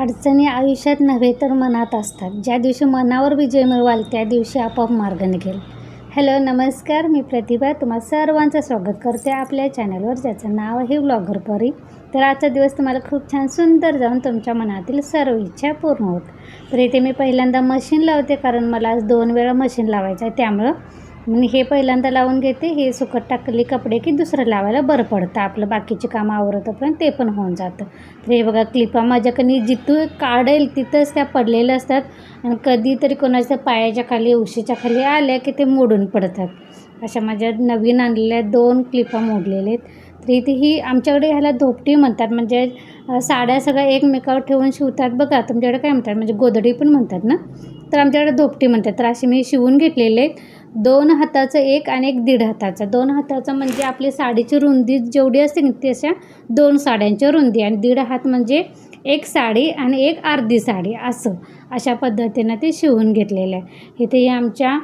अडचणी आयुष्यात नव्हे तर मनात असतात. ज्या दिवशी मनावर विजय मिळवाल त्या दिवशी आपोआप मार्ग निघेल. हॅलो नमस्कार. मी प्रतिभा. तुम्हा सर्वांचं स्वागत करते आपल्या चॅनलवर ज्याचं नाव आहे व्लॉगर परी. तर आजचा दिवस तुम्हाला खूप छान सुंदर जाऊन तुमच्या मनातील सर्व इच्छा पूर्ण होत. तर इथे मी पहिल्यांदा मशीन लावते कारण मला आज दोन वेळा मशीन लावायचं आहे त्यामुळं मी हे पहिल्यांदा लावून घेते हे सुकत टाकलेली कपडे की दुसरं लावायला बरं पडतं. आपलं बाकीचे कामं पण ते पण होऊन जातं. तर हे बघा क्लिपा माझ्याकडे जिथून काढेल तिथंच त्या पडलेल्या असतात. आणि कधीतरी कोणाच्या पायाच्या खाली उशीच्या खाली आल्या की ते मोडून पडतात. अशा माझ्या नवीन आणलेल्या दोन क्लिपा मोडलेल्या आहेत. तर इथे ही आमच्याकडे ह्याला धोपटी म्हणतात. म्हणजे साड्या सगळ्या एकमेकावर ठेवून शिवतात. बघा तुमच्याकडे काय म्हणतात? म्हणजे गोदडी पण म्हणतात ना? तर आमच्याकडे धोपटी म्हणतात. तर अशी मी शिवून घेतलेले आहेत. दोन हाताचं एक आणि एक दीड हाताचं. दोन हाताचं म्हणजे आपली साडीची रुंदी जेवढी असते ना तशा दोन साड्यांची रुंदी आणि दीड हात म्हणजे एक साडी आणि एक अर्धी साडी असं अशा पद्धतीनं ते शिवून घेतलेलं आहे. इथे आमच्या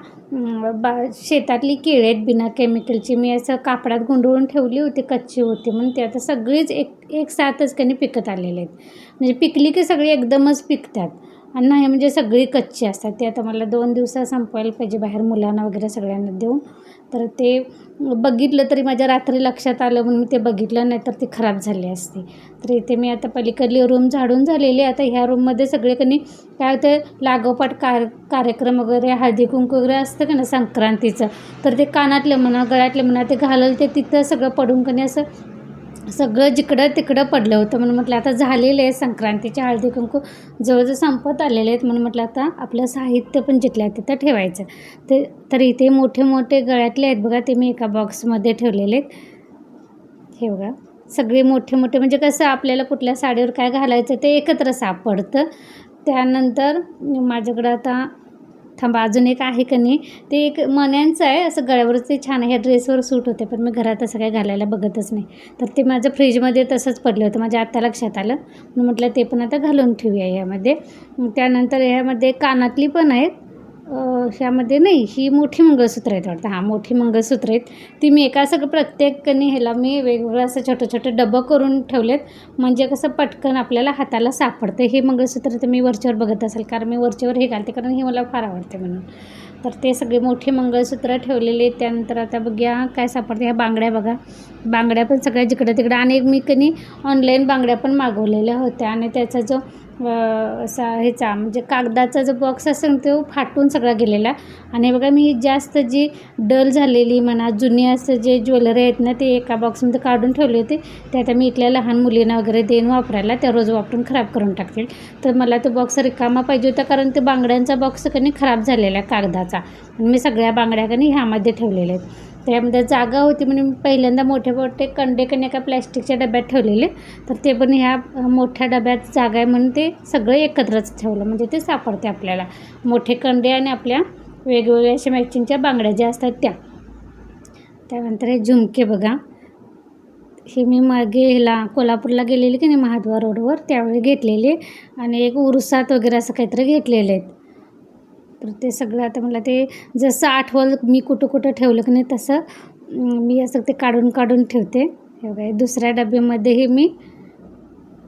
बा शेतातली केळी आहेत बिना केमिकलची मी असं कापडात गुंडळून ठेवली होती कच्ची होती. म्हणून ते आता सगळीच एक एक साथच कधी पिकत आलेले आहेत. म्हणजे पिकली की सगळी एकदमच पिकतात. आणि नाही म्हणजे सगळी कच्ची असतात. ते आता मला दोन दिवसात संपवायला पाहिजे बाहेर मुलांना वगैरे सगळ्यांना देऊन. तर ते बघितलं तरी माझ्या रात्री लक्षात आलं म्हणून मी ते बघितलं नाही तर ती खराब झाली असते. तर इथे मी आता पलीकडली रूम झाडून झालेली आता ह्या रूममध्ये सगळे कनी काय होतं लागोपाठ कार कार्यक्रम वगैरे हळदी कुंकू वगैरे असतं का ना संक्रांतीचं. तर ते कानातलं म्हणा गळ्यातलं म्हणा ते घालल ते तिथं सगळं पडून कनी असं सगळं जिकडं तिकडं पडलं होतं म्हणून म्हटलं आता झालेले आहे संक्रांतीचे हळदी कुंकू. जवळजवळ संपत आलेले आहेत म्हणून म्हटलं आता आपलं साहित्य पण जिथल्या तिथं ठेवायचं. ते तर इथे मोठे मोठे गळ्यातले आहेत बघा ते मी एका बॉक्समध्ये ठेवलेले आहेत. हे बघा सगळे मोठे मोठे म्हणजे कसं आपल्याला कुठल्या साडीवर काय घालायचं ते एकत्र सापडतं. त्यानंतर माझ्याकडं आता थांबा अजून एक आहे का नाही ते एक मण्यांचं आहे असं गळ्यावरच ते छान आहे ह्या ड्रेसवर सूट होते पण मी घरात असं काय घालायला बघतच नाही. तर ते माझं फ्रीजमध्ये तसंच पडलं होतं माझ्या आत्ता लक्षात आलं. म्हटलं ते पण आता घालून ठेवूया ह्यामध्ये. त्यानंतर ह्यामध्ये कानातली पण आहेत ह्यामध्ये नाही ही मोठी मंगळसूत्र आहेत वाटतं. हां मोठी मंगळसूत्र आहेत. ती मी एका सगळं प्रत्येकाने ह्याला मी वेगवेगळं असं छोटं छोटं डबं करून ठेवलेत. म्हणजे कसं पटकन आपल्याला हाताला सापडतं. हे मंगळसूत्र तर मी वरच्यावर बघत असेल कारण मी वरच्यावर हे घालते कारण हे मला फार आवडते म्हणून. तर ते सगळे मोठी मंगळसूत्र ठेवलेले आहेत. त्यानंतर आता बघूया काय सापडते. ह्या बांगड्या बघा. बांगड्या पण सगळ्या जिकडं तिकडं. आणि एक मी कनी ऑनलाईन बांगड्या पण मागवलेल्या होत्या. आणि त्याचा जो असा ह्याचा म्हणजे कागदाचा जो बॉक्स असेल तो फाटून सगळा गेलेला. आणि बघा मी जास्त जी डल झालेली म्हणा जुनी असं जे ज्वेलरी आहेत ना ते एका बॉक्समध्ये काढून ठेवले होते. ते आता मी इथल्या लहान मुलींना वगैरे देईन वापरायला. त्या रोज वापरून खराब करून टाकतील. तर मला तो बॉक्स रिकामा पाहिजे होता कारण ते बांगड्यांचा बॉक्स कनी खराब झालेला आहे कागदाचा. आणि मी सगळ्या बांगड्या कनी ह्यामध्ये ठेवलेल्या आहेत. त्यामध्ये जागा होती म्हणून मी पहिल्यांदा मोठे मोठे कंडे कने एका प्लॅस्टिकच्या डब्यात ठेवलेले. तर ते पण ह्या मोठ्या डब्यात जागा आहे म्हणून ते सगळं एकत्रच ठेवलं. म्हणजे ते सापडते आपल्याला. मोठे कंडे आणि आपल्या वेगवेगळ्या अशा मॅचिंगच्या बांगड्या ज्या असतात त्या. त्यानंतर हे झुमके बघा. हे मी मागे ह्याला कोल्हापूरला गेलेले की नाही महाद्वार रोडवर त्यावेळी घेतलेले. आणि एक उरुसात वगैरे असं काहीतरी घेतलेले आहेत. तर ते सगळं आता मला ते जसं आठवलं मी कुठं कुठं ठेवलं की नाही तसं मी असं ते काढून काढून ठेवते. हे बघा दुसऱ्या डब्यामध्ये हे मी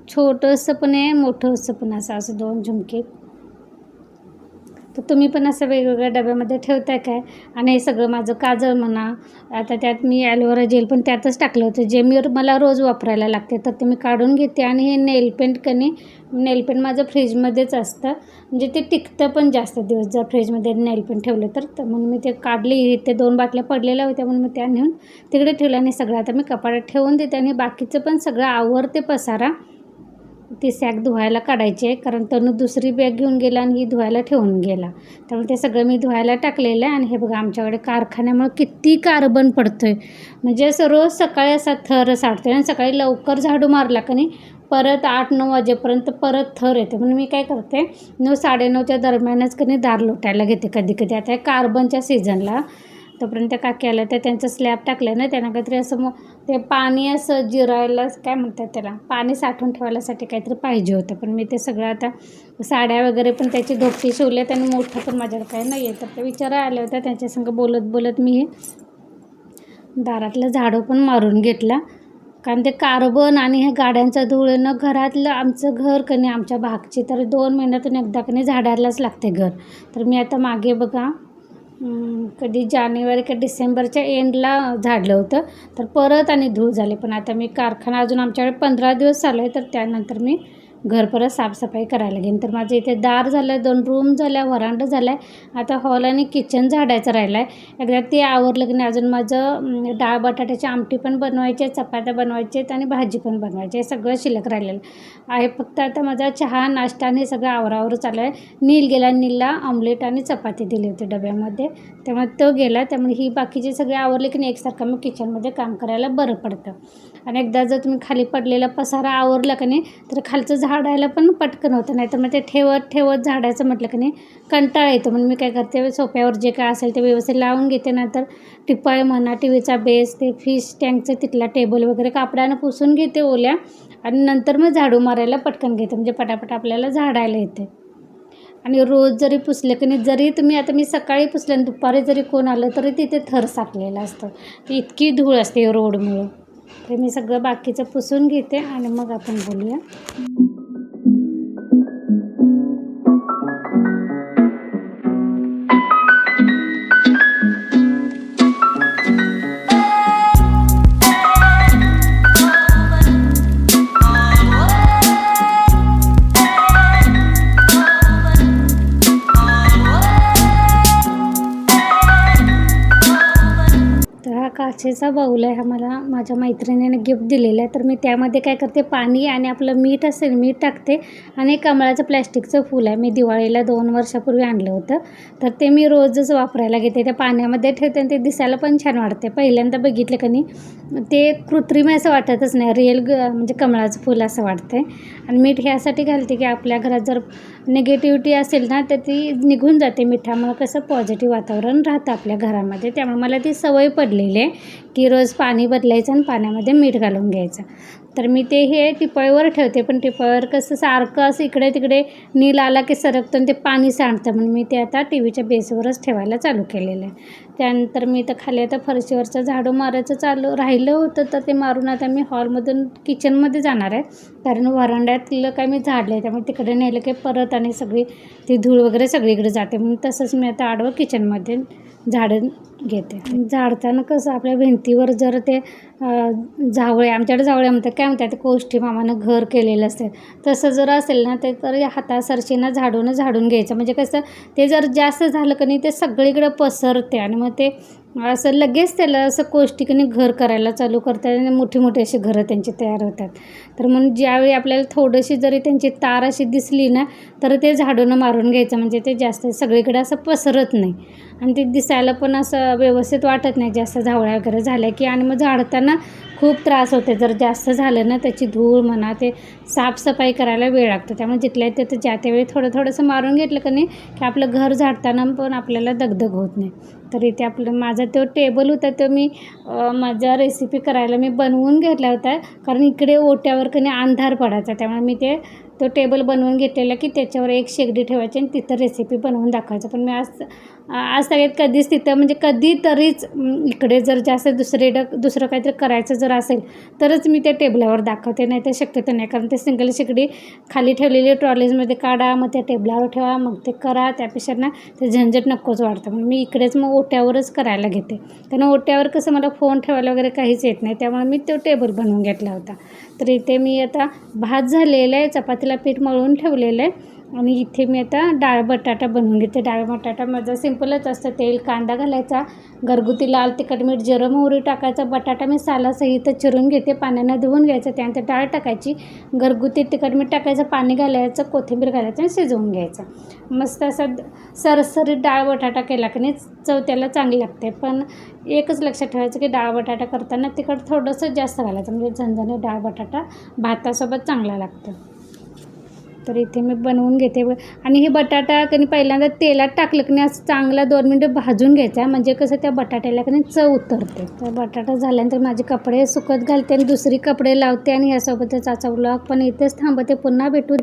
छोटंसं पण आहे मोठंसं पण असं असं दोन झुमके. तर तुम्ही पण असं वेगवेगळ्या डब्यामध्ये ठेवताय काय? आणि हे सगळं माझं काजळ म्हणा आता त्यात मी ॲलोवेरा जेल पण त्यातच टाकलं होतं. जे मी मला रोज वापरायला लागते तर ते मी काढून घेते आणि हे नेल पेंट कनी नेल पेंट माझं फ्रीजमध्येच असतं. म्हणजे ते टिकतं पण जास्त दिवस जर फ्रीजमध्ये नेलपेंट ठेवलं तर. तर म्हणून मी ते काढले ते दोन बाटल्या पडलेल्या होत्या म्हणून मी त्या नेऊन तिकडे ठेवलं आणि सगळं आता मी कपाटात ठेवून देते. आणि बाकीचं पण सगळं आवरते पसारा. ती सॅक धुवायला काढायची आहे कारण तनू दुसरी बॅग घेऊन गेला आणि ही धुवायला ठेवून गेला. त्यामुळे ते सगळं मी धुवायला टाकलेलं आहे आणि हे बघा आमच्याकडे कारखान्यामुळे किती कार्बन पडतो आहे म्हणजे असं रोज सकाळी असा थर साठतो आणि सकाळी लवकर झाडू मारला का नाही परत आठ नऊ वाजेपर्यंत परत थर येते. म्हणून मी काय करते नऊ साडेनऊच्या दरम्यानच कधी दार लोटायला घेते कधी कधी. आता कार्बनच्या सीझनला तोपर्यंत त्या काकी आल्या त्या त्यांचं स्लॅब टाकलं ना त्यांना काहीतरी असं मग ते पाणी असं जिरायला काय म्हणतात त्याला पाणी साठवून ठेवायसाठी काहीतरी पाहिजे होतं. पण मी ते सगळं आता साड्या वगैरे पण त्याची धोपटी शिवल्यात आणि मोठं पण माझ्याकडे काही नाही आहे. तर ते विचारा आल्या होत्या त्यांच्यासंग बोलत बोलत मी हे दारातलं झाडं पण मारून घेतला. कारण ते कार्बन आणि हे गाड्यांचं न घरातलं आमचं घर कणी आमच्या भागची तर दोन महिन्यातून एकदा कणी झाडायलाच लागते घर. तर मी आता मागे बघा कधी जानेवारी का डिसेंबरच्या एंडला झाडलं होतं. तर परत आणि धूळ झाले. पण आता मी कारखाना अजून आमच्याकडे पंधरा दिवस चालू आहे तर त्यानंतर मी घर परत साफसफाई करायला लागेन तर माझं इथे दार झालं दोन रूम झाल्या व्हरांडा झाला आहे आता हॉल आणि किचन झाडायचं राहिलं आहे एकदा ते आवरलं की नाही अजून माझं डाळ बटाट्याची आमटी पण बनवायची आहे चपात्या बनवायच्या आहेत आणि भाजी पण बनवायची आहे. सगळं शिल्लक राहिलेलं आहे. फक्त आता माझा चहा नाश्ता आणि हे सगळं आवरावर चालू आहे. नील गेला नीलला ऑमलेट आणि चपाती दिली होती डब्यामध्ये. त्यामुळे तो गेला त्यामुळे ही बाकीचे सगळे आवरले की नाही एकसारखं मग किचनमध्ये काम करायला बरं पडतं. आणि एकदा जर तुम्ही खाली पडलेला पसारा आवरला का नाही तर खालचं झाडायला पण पटकन होतं. नाही तर मग ते ठेवत ठेवत झाडायचं म्हटलं की नाही कंटाळा येतो. म्हणून मी काय करते सोप्यावर जे काय असेल ते व्यवस्थित लावून घेते. नंतर टिपाय म्हणा टी व्हीचा बेस ते फिश टँकचं तिथला टेबल वगैरे कापडानं पुसून घेते ओल्या. आणि नंतर मग झाडू मारायला पटकन घेते. म्हणजे पटापट आपल्याला झाडायला येते. आणि रोज जरी पुसले की नाही जरी तुम्ही आता मी सकाळी पुसले आणि दुपारी जरी कोण आलं तरी तिथे थर साठलेलं असतं. इतकी धूळ असते रोडमुळं. ते मी सगळं बाकीचं पुसून घेते आणि मग आपण बोलूया. काचेचा बाऊल आहे हा मला माझ्या मैत्रिणीने गिफ्ट दिलेला आहे. तर मी त्यामध्ये काय करते पाणी आणि आपलं मीठ असेल मीठ टाकते आणि कमळाचं प्लॅस्टिकचं फूल आहे. मी दिवाळीला दोन वर्षापूर्वी आणलं होतं. तर ते मी रोजच वापरायला घेते. त्या पाण्यामध्ये ठेवते आणि ते दिसायला पण छान वाटते. पहिल्यांदा बघितलं का नाही ते कृत्रिम असं वाटतच नाही. रिअल ग म्हणजे कमळाचं फूल असं वाटते आणि मीठ ह्यासाठी घालते की आपल्या घरात जर निगेटिव्हिटी असेल ना तर ती निघून जाते मिठामुळं. कसं पॉझिटिव्ह वातावरण राहतं आपल्या घरामध्ये. त्यामुळे मला ती सवय पडलेली आहे. की रोज पाणी बदलायचं आणि पाण्यामध्ये मीठ घालून घ्यायचं. तर मी ते हे टिपळीवर ठेवते पण टिपळीवर कसं सारखं असं इकडे तिकडे नील आला की सरकतं आणि ते पाणी सांडतं. म्हणून मी ते आता टी व्हीच्या बेसवरच ठेवायला चालू केलेलं आहे. त्यानंतर मी तर खाली आता फरशीवरचं झाडू मारायचं चालू राहिलं होतं तर ते मारून आता मी हॉलमधून किचनमध्ये जाणार आहे. कारण वरांड्यातलं काय मी झाडलं आहे त्यामुळे तिकडे नेलं की परत आणि सगळी ती धूळ वगैरे सगळीकडे जाते. म्हणून तसंच मी आता आडवं किचनमध्ये झाडं घेते. झाडताना कसं आपल्या भिंतीवर जर ते जावळे आमच्याकडे जावळे म्हणतात. काय म्हणतात? ते कोष्टी मामानं घर केलेलं असते तसं जर असेल ना ते तर हातासरशीनं झाडून झाडून घ्यायचं. म्हणजे कसं ते जर जास्त झालं का नाही ते सगळीकडे पसरते आणि मग ते असं लगेच त्याला असं कोष्टीकने घर करायला चालू करतात आणि मोठी मोठी अशी घरं त्यांची तयार होतात. तर म्हणून ज्यावेळी आपल्याला थोडीशी जरी त्यांची तार अशी दिसली ना तर ते झाडून मारून घ्यायचं. म्हणजे ते जास्त सगळीकडे असं पसरत नाही. आणि ते दिसायला पण असं व्यवस्थित वाटत नाही जास्त झावळ्या वगैरे झाल्या की आणि मग झाडताना खूप त्रास होते. जर जास्त झालं ना त्याची धूळ म्हणा ते साफसफाई करायला वेळ लागतो. त्यामुळे जिथल्या तिथं ज्या त्यावेळी थोडं थोडंसं मारून घेतलं का नाही की आपलं घर झाडताना पण आपल्याला दगदग होत नाही. तर इथे आपलं माझा तो टेबल होता तो मी माझ्या रेसिपी करायला मी बनवून घेतला होता. कारण इकडे ओट्यावर कधी अंधार पडायचा त्यामुळे मी ते तो टेबल बनवून घेतलेला की त्याच्यावर एक शेगडी ठेवायची आणि तिथं रेसिपी बनवून दाखवायचं. पण मी आज आज सगळ्यात कधीच तिथं म्हणजे कधीतरीच इकडे जर जास्त दुसरे दुसरं काहीतरी करायचं जर असेल तरच मी त्या टेबलावर दाखवते. नाही तर शक्यतो नाही कारण ते सिंगल शेगडी खाली ठेवलेली ट्रॉलीजमध्ये काढा मग त्या टेबलावर ठेवा मग ते करा. त्यापेक्षा ना ते झंझट नकोच वाढतं मग मी इकडेच मग ओट्यावरच करायला घेते. कारण ओट्यावर कसं मला फोन ठेवायला वगैरे काहीच येत नाही. त्यामुळे मी तो टेबल बनवून घेतला होता. तर इथे मी आता भात झालेला आहे चपाती चपातीला पीठ मळून ठेवलेलं आहे. आणि इथे मी आता डाळ बटाटा बनवून घेते. डाळ बटाटा माझं सिम्पलच असतं. तेल कांदा घालायचा घरगुती लाल तिखट मीठ जिरं मोहरी टाकायचा. बटाटा मी सालासहित चिरून घेते. पाण्यानं धुवून घ्यायचं. त्यानंतर डाळ टाकायची. घरगुती तिखट मीठ टाकायचं. पाणी घालायचं. कोथिंबीर घालायचं आणि शिजवून घ्यायचं. मस्त असं सरसरीत डाळ बटाटा केला की नाही चव त्याला चांगली लागते. पण एकच लक्षात ठेवायचं की डाळ बटाटा करताना तिखट थोडंसं जास्त घालायचं. म्हणजे झणझणीत डाळ बटाटा भातासोबत चांगला लागतो. तर इथे मी बनवून घेते. आणि हे बटाटा कधी पहिल्यांदा तेलात टाकलं की नाही असं चांगला दोन मिनटं भाजून घ्यायचा. म्हणजे कसं त्या बटाट्याला की चव उतरते. तर बटाटा झाल्यानंतर माझे कपडे सुकत घालते आणि दुसरी कपडे लावते आणि ह्यासोबतच आजचा ब्लॉग पण इथेच थांबते पुन्हा भेटू.